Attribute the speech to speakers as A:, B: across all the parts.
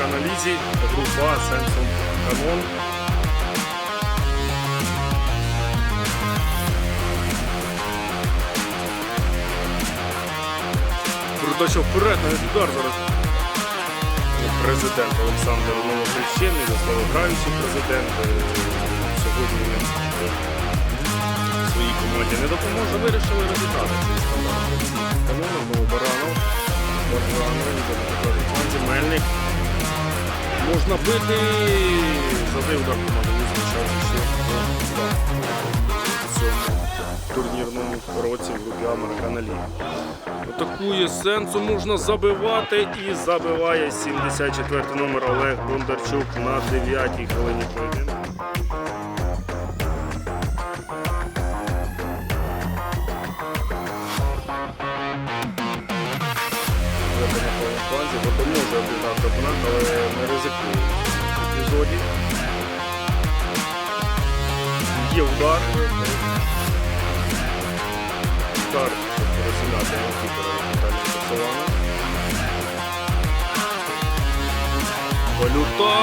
A: фланзі група сенсом канон. Передача вперед, навіть удар зараз. Президент Олександр Новохрещений, заславограючий президент. Е, Сьогодні він своїй команді не допоможе, вирішили розіграти цей стандарт. Канонов, Новобаранов, Баранов, Фланзі, Мельник. Можна бити. Задає удар команди в турнірному році в групі Американа Ліги. Атакує сенсу, можна забивати і забиває 74 номер Олег Бондарчук на 9-й хвилині поєдинку. Фланзі, бо може обігнати опонента, але не ризикує в епізоді. Є удар. Удар, щоб розігнати голкіпера Віталія Косована. Полюта!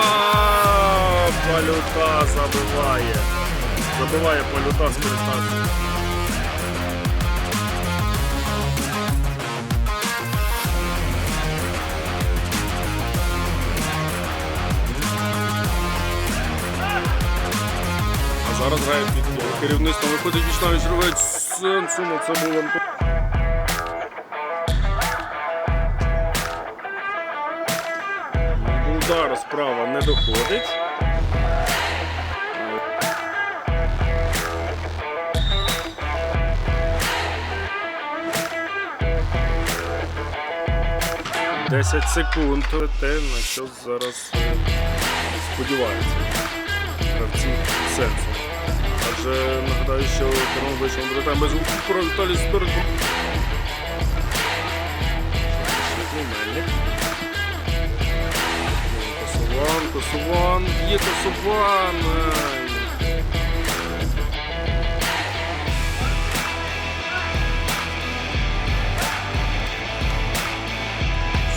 A: Полюта забиває. Забиває полюта скористався. А грає під керівництвом. Виходить вічнавіч ривець сенсу, ну це було. Удар справа не доходить. Десять секунд. Те, на що зараз е, сподіваються гравці сенсу. Адже нагадаю, що Тернопіль вийшов тайм без про Віталій Сидоренко. Косован, Косован, є Косован.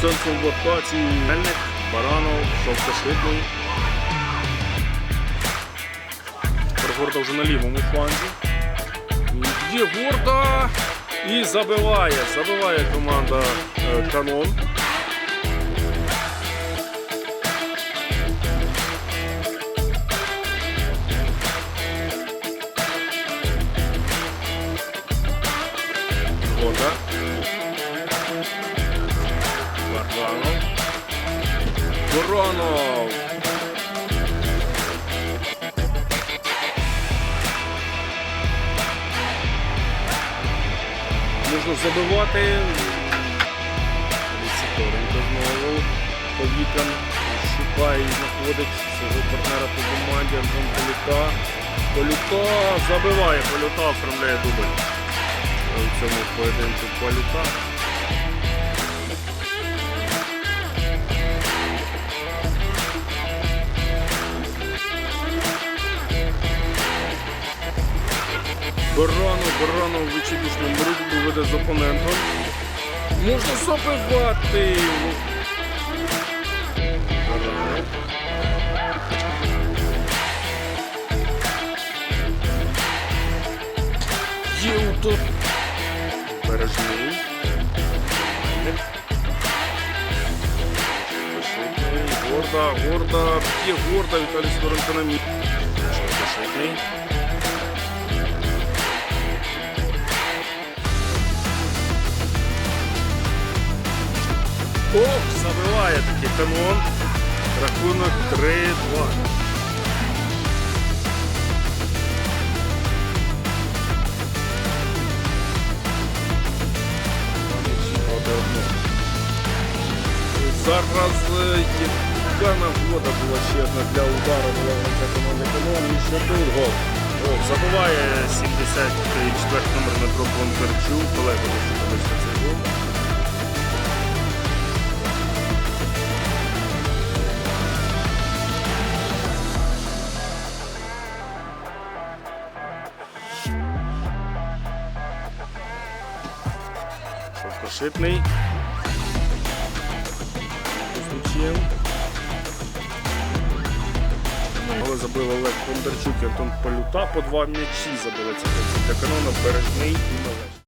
A: Сенсом в атаці Мельник, Баранов, Шовкошитний. Горда вже на лівому фланзі. Є Горда і забиває. Забиває команда е, Канон. Воронов. Можна забивати. Сіторенко знову. Повікан шукає і знаходить свого партнера по команді Антон Полюта. Полюка забиває, Полюта оформляє дубль. У цьому поєдинку Полюта. Баранов, Баранов вичудушну боротьбу веде з опонентом. Можна забивати. Є удар. Бережний. Горда, горда. Є горда. Віталій Сидоренко на місці. Шишитний. Ох, забиває таки канон. Рахунок 3-2. Зараз е, яка нагода була ще одна для удару була команди канон. І ще тут гол. Гол забиває 74 номер Дмитро Бондарчук. Колега Прошипний. Злучив. Але забив Олег Бондарчук і Антон Полюта. По два м'ячі забили це для канона. Бережний і належний.